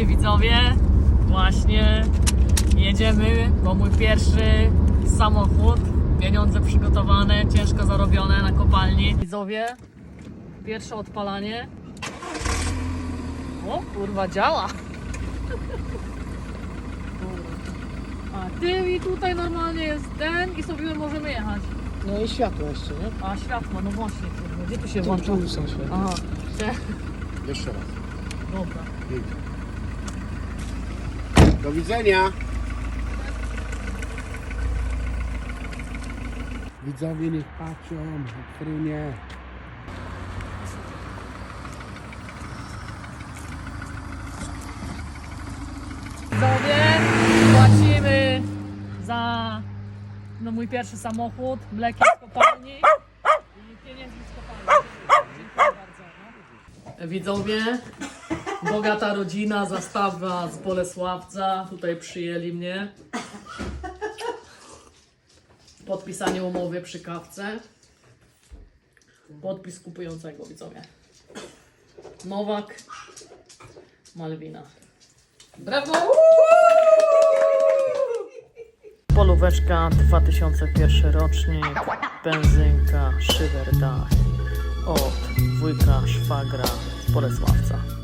Słuchajcie widzowie, właśnie jedziemy, bo mój pierwszy samochód, pieniądze przygotowane, ciężko zarobione na kopalni. Widzowie, pierwsze odpalanie. O kurwa, działa! A ty i tutaj normalnie jest ten i sobie możemy jechać. No i światło jeszcze, nie? A światło, no właśnie, kurwa, gdzie tu się Tu, włącza? tu są światła. Aha, te, Jeszcze raz. dobra. Do widzenia. Widzowie niech patrzą, frynie. Widzowie, płacimy za no, mój pierwszy samochód, mlekiem z kopalni i pieniędzmi z kopalni. Dziękuję bardzo. No. Widzowie, bogata rodzina, zastawa z Bolesławca, tutaj przyjęli mnie. Podpisanie umowy przy kawce. Podpis kupującego, widzowie. Nowak, Malwina. Brawo! Polóweczka 2001 rocznik, benzynka, szywer dach od wujka szwagra z Bolesławca.